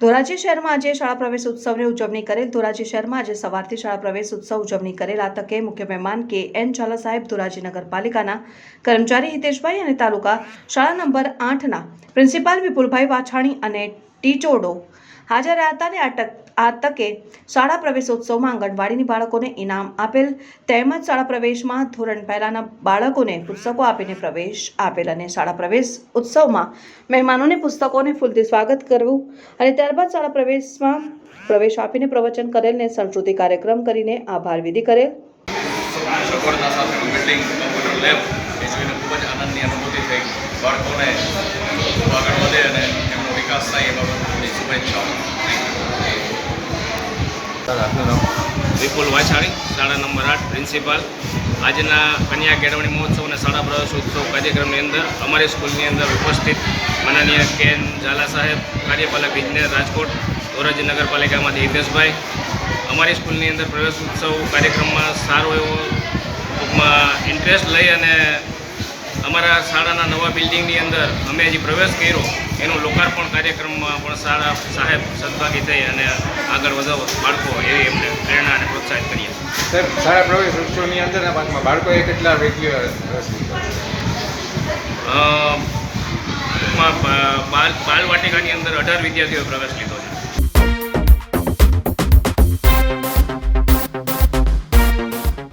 ધોરાજી શહેરમાં આજે શાળા પ્રવેશ ઉત્સવની ઉજવણી કરેલ ધોરાજી શહેરમાં આજે સવારથી શાળા પ્રવેશ ઉત્સવ ઉજવણી કરેલ. આ તકે મુખ્ય મહેમાન કે એન ઝાલા સાહેબ ધોરાજી નગરપાલિકાના કર્મચારી હિતેશભાઈ અને તાલુકા શાળા નંબર આઠના પ્રિન્સિપાલ વિપુલભાઈ વાછાણી અને ટીચોડો હાજર રહ્યા હતા આ તક શાળા પ્રવેશોત્સવમાં આંગણવાડીની બાળકોને ઇનામ આપેલ તેમજ શાળા પ્રવેશમાં ધોરણ પહેલાના બાળકોને પુસ્તકો આપીને પ્રવેશ આપેલ અને શાળા પ્રવેશ ઉત્સવમાં મહેમાનોને પુસ્તકોને ફૂલથી સ્વાગત કરવું અને ત્યારબાદ શાળા પ્રવેશમાં પ્રવેશ આપીને પ્રવચન કરેલ ને સંસ્કૃતિ કાર્યક્રમ કરીને આભાર વિધિ કરેલ. બાળકોને વિપુલ વાછાણી, શાળા નંબર આઠ પ્રિન્સિપાલ આજના કન્યા કેળવણી મહોત્સવ અને શાળા પ્રવેશ ઉત્સવ કાર્યક્રમની અંદર અમારી સ્કૂલની અંદર ઉપસ્થિત માનનીય કેન ઝાલા સાહેબ, કાર્યપાલક ઇજનેર રાજકોટ, ધોરાજી નગરપાલિકામાંથી હિતેશભાઈ. અમારી સ્કૂલની અંદર પ્રવેશ ઉત્સવ કાર્યક્રમમાં સારો એવો ટૂંકમાં ઇન્ટરેસ્ટ લઈ અને અમારા શાળાના નવા બિલ્ડિંગની અંદર અમે હજી પ્રવેશ કર્યો, એનું લોકાર્પણ કાર્યક્રમમાં પણ શાળા સાહેબ સદભાગી થઈ અને આગળ વધો બાળકો એવી એમને પ્રેરણા અને પ્રોત્સાહિત કરીએ સર સારા પ્રવેશ ઉત્સવની અંદરના ભાગમાં બાળકોએ કેટલા વ્યક્તિઓ રસ લીધો? બાલ બાલ વાટિકાની અંદર અઢાર વિદ્યાર્થીઓએ પ્રવેશ લીધો.